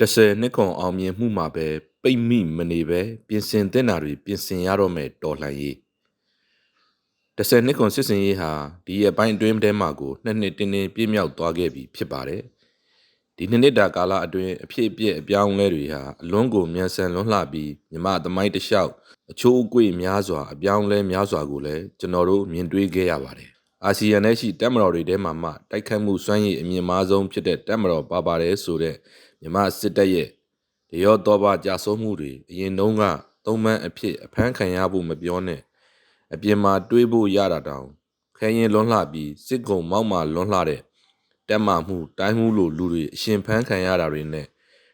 10နှစ်ခွန်အောင်မြင်မှုမှာပဲပိတ်မိမနေပဲပြင်ဆင်သင့်တာတွေပြင်ဆင်ရတော့မယ်တော်လှန်ရေး10နှစ်ခွန်စစ်စင်ရေးဟာဒီရဲ့ပိုင်းအတွင်းထဲမှာကိုနှစ်နှစ်တင်းတင်းပြည့်မြောက်သွားခဲ့ပြီဖြစ်ပါတယ်ဒီနှစ်နှစ်တာကာလအတွင်းအဖြစ်အပျက်အပြောင်းအလဲတွေဟာအလွန်ကိုမြန်ဆန်လွန်းလှပြီးမြမသမိုင်းတစ်လျှောက်အချိုးအကွေ့များစွာအပြောင်းလဲများစွာကိုလည်းကျွန်တော်တို့မြင်တွေ့ခဲ့ရပါတယ်အာဆီယံနဲ့ရှိတက်မတော်တွေထဲမှာမှတိုက်ခတ်မှုစွမ်းရည်အမြင့်မားဆုံးဖြစ်တဲ့တက်မတော်ပါပါတယ်ဆိုတဲ့ မြမစစ်တပ်ရဲ့တရောတော့ပါကြာဆုံးမှုတွေအရင်တုန်းကသုံးမန်းအဖြစ်အဖမ်းခံရဖို့မပြောနဲ့အပြင်မှာတွေးဖို့ရတာတောင်ခဲရင်လွန်းလှပြီးစစ်ကုံမောက်မှလွန်းလှတဲ့တက်မှမှုတိုင်းမှုလိုလူတွေအရှင်ဖမ်းခံရတာတွေနဲ့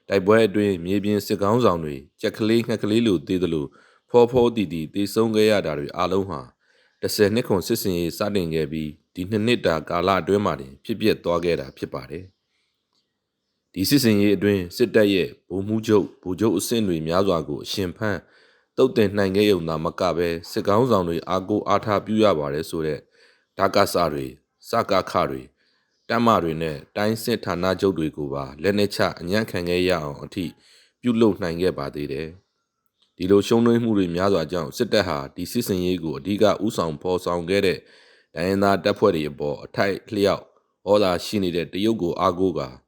တိုက်ပွဲအတွင်းမြေပြင်စစ်ကောင်းဆောင်တွေကြက်ကလေးငှက်ကလေးလိုသေးသလိုဖောဖောတီတီတေဆုံးခဲ့ရတာတွေအလုံးဟာ10နှစ်ခွန်စစ်စင်ရေးစတင်ခဲ့ပြီးဒီနှစ်နှစ်တာကာလအတွင်းမှာတင်ဖြစ်ပျက်သွားခဲ့တာဖြစ်ပါတယ် ဒီစစ်စင်ရေးအတွင်းစစ်တပ်ရဲ့ဗိုလ်မှူးချုပ်ဗိုလ်ချုပ်အဆင့်တွေများစွာကိုအရှင်ဖမ်းတုတ်တင်နိုင်ခဲ့ရုံသာမကပဲစစ်ကောင်းဆောင်တွေအာကိုအားထားပြုရပါတယ်ဆိုတဲ့ဓာကဆာတွေစကခတွေတမ္မတွေနဲ့တိုင်းစစ်ဌာနချုပ်တွေကိုပါလက်နဲ့ချအညံ့ခံခဲ့ရအောင်အထိပြုလုပ်နိုင်ခဲ့ပါသေးတယ်ဒီလိုရှုံးနှွေးမှုတွေများစွာကြောင့်စစ်တပ်ဟာဒီစစ်စင်ရေးကိုအဓိကဥဆောင်ဖော်ဆောင်ခဲ့တဲ့ဒိုင်းသားတပ်ဖွဲ့တွေအပေါ်အထိုက်လျောက်ဩလာရှိနေတဲ့တရုတ်ကိုအားကိုးက၎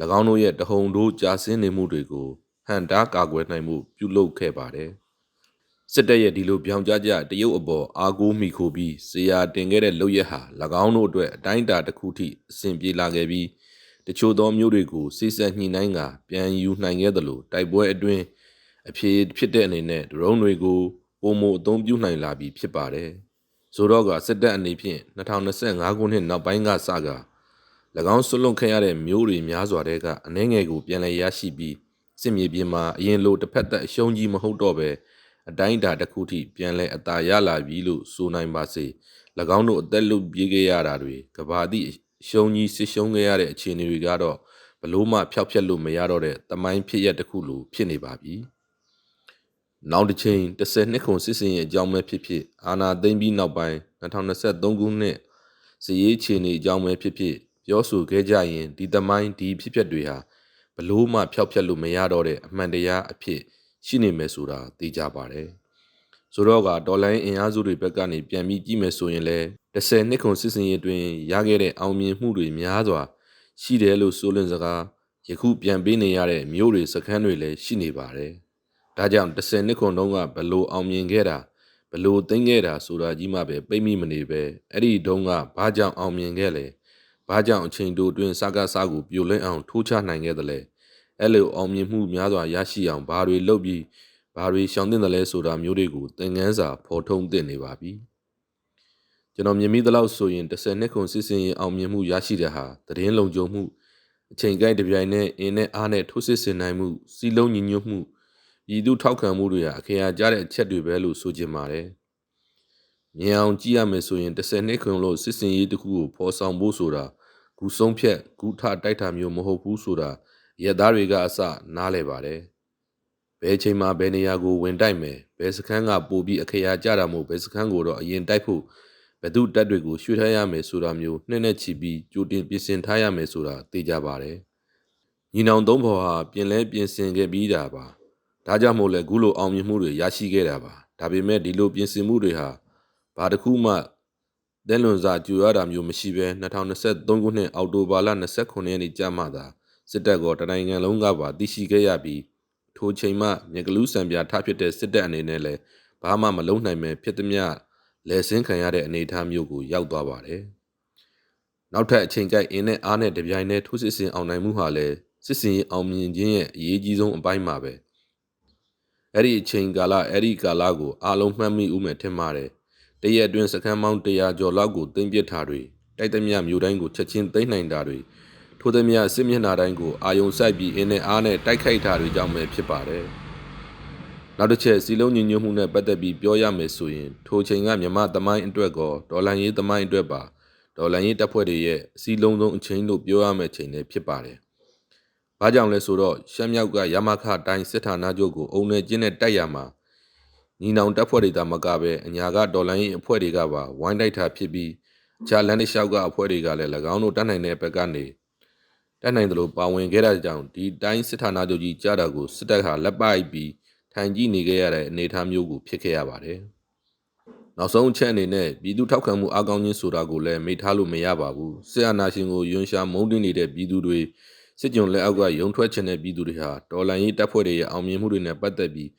င်းတို့ရဲ့တဟုန်တို့ကြာဆင်းနေမှုတွေကိုဟန်တာကာကွယ်နိုင်မှုပြုလုပ်ခဲ့ပါတယ်စစ်တပ်ရဲ့ဒီလိုပြောင်ကြကြတရုတ်အပေါ်အားကိုးမိခိုပြီးဇေယျတင်ခဲ့တဲ့လုပ်ရက်ဟာ၎င်းတို့အတွက်အတိုင်းအတာတစ်ခုထိအဆင်ပြေလာခဲ့ပြီးတချို့သောမျိုးတွေကိုစိစက်ညှိနှိုင်းကပြန်ယူနိုင်ခဲ့သလိုတိုက်ပွဲအတွင်းအဖြစ်ဖြစ်တဲ့အနေနဲ့ဒရုန်းတွေကိုပုံမအသုံးပြုနိုင်လာပြီဖြစ်ပါတယ်။ဆိုတော့ကစစ်တပ်အနေဖြင့်2025ခုနှစ်နောက်ပိုင်းကစက၎ င်းဆွလွန်ခဲ့ရတဲ့မျိုးတွေများစွာတဲ့ကအနှဲငယ်ကိုပြန်လည်ရရှိပြီးစစ်မြေပြင်မှာအရင်လိုတစ်ဖက်သက်အရှုံးကြီးမဟုတ်တော့ပဲအတိုင်းအတာတစ်ခုထိပြန်လဲအသာရလာပြီလို့ဆိုနိုင်ပါစေ၎င်းတို့အသက်လုပြေးခဲ့ရတာတွေကဘာသည့်ရှုံးကြီးစစ်ရှုံးခဲ့ရတဲ့အခြေအနေတွေကတော့ဘလို့မှဖျောက်ဖျက်လို့မရတော့တဲ့တမိုင်းဖြစ်ရက်တစ်ခုလိုဖြစ်နေပါပြီနောက်တစ်ချိန်30နှစ်ခုစစ်စင်ရဲ့အကြောင်းပဲဖြစ်ဖြစ်အာနာသိမ့်ပြီးနောက်ပိုင်း2023ခုနှစ်စည်ရေးခြေနေအကြောင်းပဲဖြစ်ဖြစ် ပြောဆိုခဲ့ကြရင်ဒီတမိုင်းဒီဖြစ်ပျက်တွေဟာဘလို့မှဖျောက်ဖျက်လို့မရတော့တဲ့အမှန်တရားအဖြစ်ရှိနေမယ်ဆိုတာသိကြပါတယ်။ဆိုတော့ကဒေါ်လာအင်အားစုတွေဘက်ကနေပြန်ပြီးကြည့်မယ်ဆိုရင်လည်း10နှစ်ခွန်စစ်စင်ရေးတွင်ရခဲ့တဲ့အောင်မြင်မှုတွေများစွာရှိတယ်လို့ဆိုလင်းစကားယခုပြန်ပေးနေရတဲ့မြို့တွေစခန်းတွေလည်းရှိနေပါတယ်။ဒါကြောင့်10နှစ်ခွန်တုန်းကဘလို့အောင်မြင်ခဲ့တာဘလို့သိမ့်ခဲ့တာဆိုတာကြီးမှပဲပိတ်မိမနေပဲအဲ့ဒီတုန်းကဘာကြောင့်အောင်မြင်ခဲ့လဲ ဘာကြောင့်အချိန်တိုအတွင်းစကားစားကိုပြိုလဲအောင်ထိုးချနိုင်ခဲ့သလဲအဲ့လိုအောင်မြင်မှုများစွာရရှိအောင်ဘာတွေလုပ်ပြီးဘာတွေရှောင်သင့်တယ်လဲဆိုတာမျိုးတွေကိုသင်ခန်းစာဖော်ထုံးသင့်နေပါပြီကျွန်တော်မြင်မိသလောက်ဆိုရင်10နှစ်ခုစစ်စင်ရင်အောင်မြင်မှုရရှိတဲ့ဟာသတင်းလုံခြုံမှုအချိန်ကိုက်တပြိုင်နဲ့အင်းနဲ့အားနဲ့ထိုးစစ်ဆင်နိုင်မှုစီလုံးညီညွတ်မှုဤသူထောက်ခံမှုတွေဟာအခရာကြတဲ့အချက်တွေပဲလို့ဆိုချင်ပါတယ် မြင်အောင်ကြည့်ရမယ်ဆိုရင်10နှစ်ခွန်လို့စစ်စင်ရေးတစ်ခုကိုဖော်ဆောင်ဖို့ဆိုတာဂူဆုံးဖြတ်ဂူထတိုက်တာမျိုးမဟုတ်ဘူးဆိုတာရက်သားတွေကအစနားလဲပါတယ်ဘယ်ချိန်မှာဘယ်နေရာကိုဝင်တိုက်မယ်ဘယ်စခန်းကပို့ပြီးအခရာကြတာမို့ဘယ်စခန်းကိုတော့အရင်တိုက်ဖို့ဘယ်သူတက်တွေကိုရွှေ့ထားရမယ်ဆိုတာမျိုးနှင်းနဲ့ချီပြီးကြိုတင်ပြင်ဆင်ထားရမယ်ဆိုတာသိကြပါတယ်ညီနောင်သုံးဖော်ဟာပြင်လဲပြင်ဆင်ခဲ့ပြီးတာပါဒါကြောင့်မို့လဲခုလိုအောင်မြင်မှုတွေရရှိခဲ့တာပါဒါပေမဲ့ဒီလိုပြင်ဆင်မှုတွေဟာ ဘာတစ်ခုမှတဲ့လွန်စာကြူရတာမျိုးမရှိဘဲ2023ခုနှစ်အောက်တိုဘာလ29ရက်နေ့ကြာမှသာစစ်တပ်ကတနိုင်ငံလုံးကပါသိရှိခဲ့ရပြီးထိုချိန်မှမြကလူးစံပြထားဖြစ်တဲ့စစ်တပ်အနေနဲ့လည်းဘာမှမလုံးနိုင်ပဲဖြစ်သည်မြလဲဆင်းခံရတဲ့အနေအထားမျိုးကိုရောက်သွားပါတယ်။နောက်ထပ်အချိန်ကြိုက်အင်းနဲ့အားနဲ့တပြိုင်တည်းထိုးစစ်ဆင်အောင်နိုင်မှုဟာလည်းစစ်စင်အောင်မြင်ခြင်းရဲ့အရေးကြီးဆုံးအပိုင်းပါပဲ။အဲ့ဒီအချိန်ကာလအဲ့ဒီကာလကိုအားလုံးမှတ်မိဦးမယ်ထင်ပါတယ်။ တရက်အတွင်းစခန်းပေါင်း100ကျော်လောက်ကိုတင်ပစ်ထားတွေတိုက်သမျှမြို့တိုင်းကိုချက်ချင်းသိမ်းနိုင်တာတွေထိုသည်မြစစ်မျက်နှာတိုင်းကိုအာယုံစိုက်ပြီးအင်းနဲ့အားနဲ့တိုက်ခိုက်တာတွေကြောင့်ပဲဖြစ်ပါတယ်။နောက်တစ်ချက်စီလုံးညီညွတ်မှုနဲ့ပတ်သက်ပြီးပြောရမယ်ဆိုရင်ထိုချိန်ကမြမသမိုင်းအတွက်ကောဒေါ်လာရေးသမိုင်းအတွက်ပါဒေါ်လာရေးတပ်ဖွဲ့တွေရဲ့အစည်းလုံးဆုံးအချိန်လို့ပြောရမယ့်ချိန်လည်းဖြစ်ပါတယ်။ဘာကြောင့်လဲဆိုတော့ရှမ်းမြောက်ကရမခတိုင်းစစ်ဌာနချုပ်ကိုအုံနဲ့ကျင်းနဲ့တိုက်ရမှာ ညီနောင်တပ်ဖွဲ့တွေသာမကပဲအညာကဒေါ်လာရေးအဖွဲ့တွေကပါဝိုင်းတိုက်တာဖြစ်ပြီးအခြားလန်ဒလျှောက်ကအဖွဲ့တွေကလည်း၎င်းတို့တတ်နိုင်တဲ့ဘက်ကနေတက်နိုင်တယ်လို့ပါဝင်ခဲ့တဲ့ကြောင့်ဒီတိုင်းစစ်ဌာနချုပ်ကြီးကြားတာကိုစစ်တပ်ဟာလက်ပိုက်ပြီးထိုင်ကြည့်နေခဲ့ရတဲ့အနေအထားမျိုးကိုဖြစ်ခဲ့ရပါတယ်။နောက်ဆုံးအချက်အနေနဲ့ပြည်သူထောက်ခံမှုအကောင်းကြီးဆိုတာကိုလည်းမေ့ထားလို့မရပါဘူး။စစ်အာဏာရှင်ကိုယွန်ရှာမုန်းတင်နေတဲ့ပြည်သူတွေစစ်ကြုံလက်အောက်ကယုံထွက်ချင်တဲ့ပြည်သူတွေဟာတော်လှန်ရေးတပ်ဖွဲ့တွေရဲ့အောင်မြင်မှုတွေနဲ့ပတ်သက်ပြီး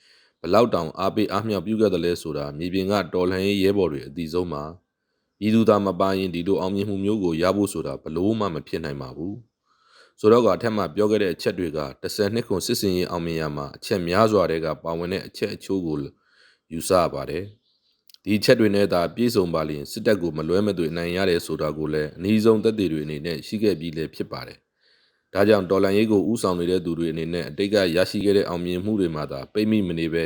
ဘလောက်တောင်အားပေးအားမြောက်ပြုခဲ့တယ်လဲဆိုတာမြေပြင်ကတော်လှန်ရေးရဲဘော်တွေအသိဆုံးပါပြည်သူသားမပါရင်ဒီလိုအောင်မြင်မှုမျိုးကိုရဖို့ဆိုတာဘလို့မှမဖြစ်နိုင်ပါဘူးဆိုတော့ကအထက်မှပြောခဲ့တဲ့အချက်တွေက12နှစ်ခုစစ်စင်ရေးအောင်မြင်ရမှာအချက်များစွာတွေကပါဝင်တဲ့အချက်အချို့ကိုယူဆရပါတယ်ဒီချက်တွေနဲ့သာပြည့်စုံပါလျင်စစ်တပ်ကိုမလွဲမသွေနိုင်ရတယ်ဆိုတာကိုလည်းအနည်းဆုံးသက်သေတွေအနေနဲ့ရှိခဲ့ပြီးလည်းဖြစ်ပါတယ် ဒါကြောင့်ဒေါ်လာရေးကိုဥဆောင်နေတဲ့သူတွေအနေနဲ့အတိတ်ကရရှိခဲ့တဲ့အောင်မြင်မှုတွေမှာသာပိတ်မိမနေပဲ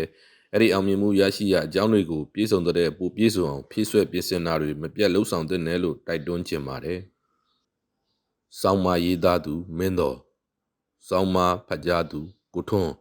အဲ့ဒီအောင်မြင်မှုရရှိရအကြောင်းတွေကိုပြည့်စုံတဲ့ပိုပြည့်စုံအောင်ဖြည့်ဆွက်ပြင်ဆင်တာတွေမပြတ်လှုပ်ဆောင်တဲ့နယ်လို့တိုက်တွန်းချင်ပါတယ်။စောင်းမရေးသားသူမင်းတော်စောင်းမဖတ်ကြားသူကိုထွန်း